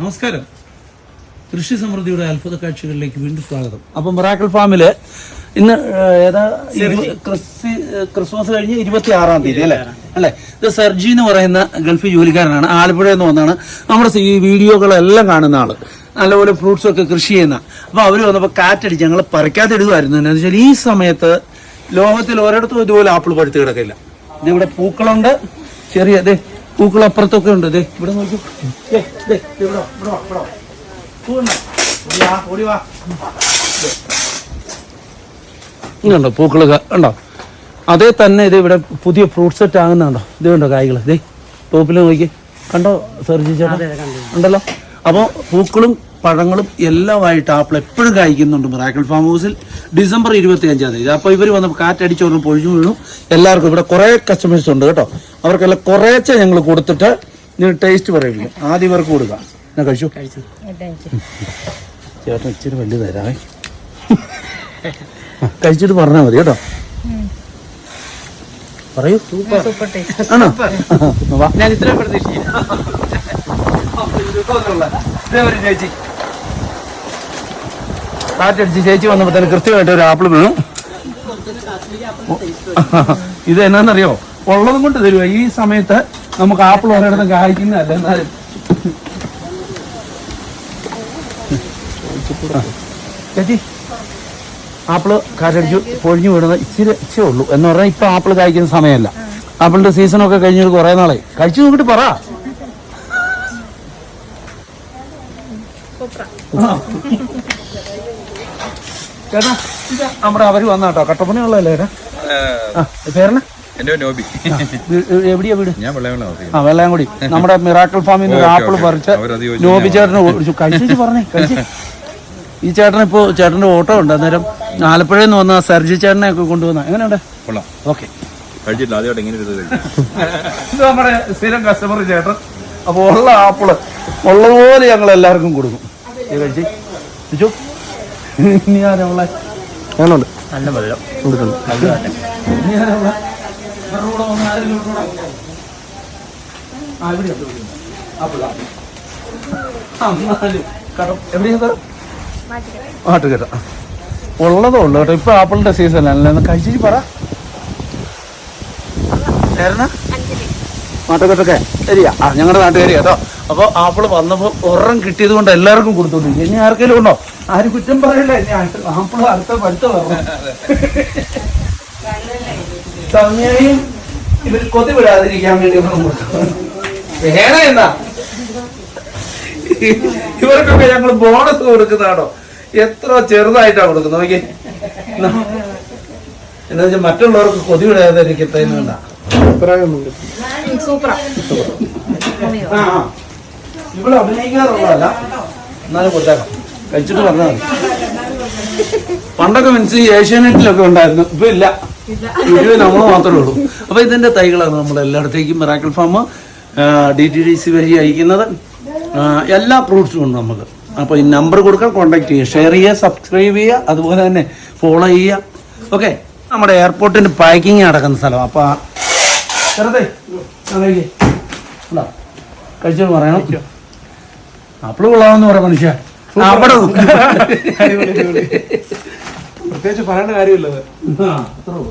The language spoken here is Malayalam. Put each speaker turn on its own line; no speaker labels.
നമസ്കാരം. കൃഷി സമൃദ്ധിയുടെ അത്ഭുത കാഴ്ചകളിലേക്ക് വീണ്ടും സ്വാഗതം. അപ്പം മിറാക്കിൾ ഫാമിൽ ഇന്ന് ഏതാ ക്രിസ്തി- ക്രിസ്മസ് കഴിഞ്ഞ് ഇരുപത്തി ആറാം തീയതി അല്ലേ? അല്ലേ? ഇത് സെർജി എന്ന് പറയുന്ന ഗൾഫ് ജോലിക്കാരനാണ്. ആലപ്പുഴ എന്ന് വന്നാണ്. നമ്മുടെ ഈ വീഡിയോകളെല്ലാം കാണുന്ന ആൾ. നല്ലപോലെ ഫ്രൂട്ട്സ് ഒക്കെ കൃഷി ചെയ്യുന്ന. അപ്പൊ അവർ വന്നപ്പോൾ കാറ്റടിച്ച് ഞങ്ങൾ പറിക്കാതെ ഇടുമായിരുന്നു എന്താ വെച്ചാൽ ഈ സമയത്ത് ലോകത്തിൽ ഒരിടത്തും ഇതുപോലെ ആപ്പിൾ പഴുത്ത് കിടക്കില്ല. ഇതിവിടെ പൂക്കളുണ്ട്. ചെറിയ ദേ പൂക്കൾ അപ്പുറത്തൊക്കെ ഉണ്ട്. ദേ ഇവിടെ നോക്കൂ. ഇതുണ്ടോ പൂക്കൾ ഉണ്ടോ അതേ തന്നെ ഇത് ഇവിടെ പുതിയ ഫ്രൂട്ട് സെറ്റ് ആകുന്നുണ്ടോ ഇത് കണ്ടോ കായ്കൾ ദേ ടോപ്പിൽ നോക്കി. കണ്ടോ സെർജി ചേട്ടാ? ഉണ്ടല്ലോ? അപ്പോൾ പൂക്കളും പഴങ്ങളും എല്ലാമായിട്ട് ആപ്പിൾ എപ്പോഴും കായ്ക്കുന്നുണ്ട്. മിറാക്കിൾ ഫാം ഹൗസിൽ ഡിസംബർ ഇരുപത്തി അഞ്ചാം തീയതി. അപ്പോൾ ഇവർ വന്ന് കാറ്റടിച്ച് വന്ന് പൊഴിഞ്ഞു വീണു. എല്ലാവർക്കും ഇവിടെ കുറേ കസ്റ്റമേഴ്സ് ഉണ്ട് കേട്ടോ. അവർക്കെല്ലാം കുറേച്ചെ ഞങ്ങൾ കൊടുത്തിട്ട് നിങ്ങൾ ടേസ്റ്റ് പറയില്ല ആദ്യം ഇവർക്ക് കൊടുക്കുക ഞാൻ കഴിച്ചു? ചേട്ടൻ ഇച്ചിരി വലിയ തരാമേ കഴിച്ചിട്ട് പറഞ്ഞാൽ മതി കേട്ടോ. പറയൂ. ആണോ.
ഞാൻ ഇത്രയും പ്രതീക്ഷിച്ചില്ല
കാറ്റടിച്ച് ചേച്ചി വന്നപ്പോ തന്നെ കൃത്യമായിട്ട് ഒരു ആപ്പിൾ വീണു. ഇത് എന്നാന്നറിയോ ഉള്ളതും കൊണ്ട് തരുക ഈ സമയത്ത് നമുക്ക് ആപ്പിൾ ഒരിടത്തും കായ്ക്കുന്നതല്ല എന്നാലും. ചേച്ചി ആപ്പിൾ കാറ്റടിച്ചു പൊഴിഞ്ഞു വീണത് ഇച്ചിരി ഇച്ചേ ഉള്ളൂ. എന്ന് പറഞ്ഞാൽ ഇപ്പൊ ആപ്പിൾ കായ്ക്കുന്ന സമയമല്ല. ആപ്പിളിന്റെ സീസണൊക്കെ കഴിഞ്ഞിട്ട് കുറെ നാളെ കഴിച്ചു നോക്കിട്ട് പറ. ചേട്ടാ ഇത് നമ്മുടെ അവർ വന്നാട്ടോ. കട്ടപ്പന ഉള്ളതല്ലേ ചേട്ടാ ആ പേരണ
എന്റെ നോബി.
എവിടെയാ വീട്?
ഞാൻ താമസിക്കുന്നത്
ആ വെള്ളാങ്കുടി നമ്മുടെ മിറാക്കിൾ ഫാമിൽ നിന്ന് ഒരു ആപ്പിൾ. പറിച്ച് നോബി ചേട്ടന് കഴിച്ചു പറഞ്ഞേ ഈ ചേട്ടൻ ഇപ്പോ ചേട്ടന്റെ ഓട്ടോ ഉണ്ട്. അന്നേരം ആലപ്പുഴയിൽ നിന്ന് വന്ന സർജി ചേട്ടനെ ഒക്കെ കൊണ്ടുവന്ന. എങ്ങനെയുണ്ട്?
കൊള്ളാം.
ഓക്കെ.
ഇത്
നമ്മുടെ സ്ഥിരം കസ്റ്റമർ ചേട്ടൻ. അപ്പോൾ ഉള്ള ആപ്പിൾ ഉള്ളതുപോലെ ഞങ്ങൾ എല്ലാവർക്കും കൊടുക്കും. ഇത് കഴിച്ച് ഇനി
നല്ല വെള്ളം.
കൊടുക്കുന്നു ഇനി ഉണ്ടോ കേട്ടോ. ഇപ്പൊ ആപ്പിളിന്റെ സീസൺ അല്ലേ? കഴിച്ചിട്ട് പറ. നാട്ടുകെട്ടൊക്കെ ശരിയാ. ആ ഞങ്ങളുടെ നാട്ടുകാരി കേട്ടോ. അപ്പൊ ആപ്പിൾ വന്നപ്പോ ഒരെണ്ണം കിട്ടിയത് കൊണ്ട് എല്ലാവർക്കും കൊടുത്തോണ്ടിരിക്കും ഇനി ആർക്കെങ്കിലും ഉണ്ടോ? ആരും കുറ്റം പറയില്ല? ഇനി അടുത്ത പഠിത്ത പറഞ്ഞു സമയം ഇവർ കൊതി വിടാതിരിക്കാൻ വേണ്ടി. വേണ എന്നാ ഇവർക്കൊക്കെ ഞങ്ങൾ ബോണസ് കൊടുക്കുന്നതാണോ? എത്ര ചെറുതായിട്ടാ കൊടുക്കുന്നത്? നോക്കി എന്താ വെച്ചാൽ മറ്റുള്ളവർക്ക് കൊതി വിടാതിരിക്കത്തേനുണ്ടാ
സൂപ്പറാ.
ഇവിടെ അഭിനയിക്കാറുള്ളതല്ല. എന്നാലും കൊടുത്തേക്കാം കഴിച്ചിട്ട് പറഞ്ഞാൽ പണ്ടൊക്കെ മനസ്സിൽ ഏഷ്യാനെറ്റിലൊക്കെ ഉണ്ടായിരുന്നു. ഇപ്പൊ ഇല്ല. വീഡിയോ നമ്മൾ മാത്രമേ ഉള്ളൂ. അപ്പൊ ഇതിന്റെ തൈകളാണ് നമ്മൾ എല്ലായിടത്തേക്കും miracle farm D T D C വഴി അയക്കുന്നത്. എല്ലാ ഫ്രൂട്ട്സും ഉണ്ട് നമുക്ക്. അപ്പോൾ ഈ നമ്പർ കൊടുക്കാൻ കോൺടാക്ട് ചെയ്യുക. ഷെയർ ചെയ്യുക സബ്സ്ക്രൈബ് ചെയ്യുക അതുപോലെ തന്നെ ഫോളോ ചെയ്യുക. ഓക്കെ നമ്മുടെ എയർപോർട്ടിന്റെ പാക്കിങ് നടക്കുന്ന സ്ഥലം. അപ്പൊ ആ- ചെറുതേ. കഴിച്ചോന്ന് പറയണം. ആപ്പിൾ കൊള്ളാമെന്ന് പറയാം മനുഷ്യ. അവിടെ.
പ്രത്യേകിച്ച് പറയേണ്ട കാര്യമില്ലത്
ആ, അത്രേ ഉള്ളൂ.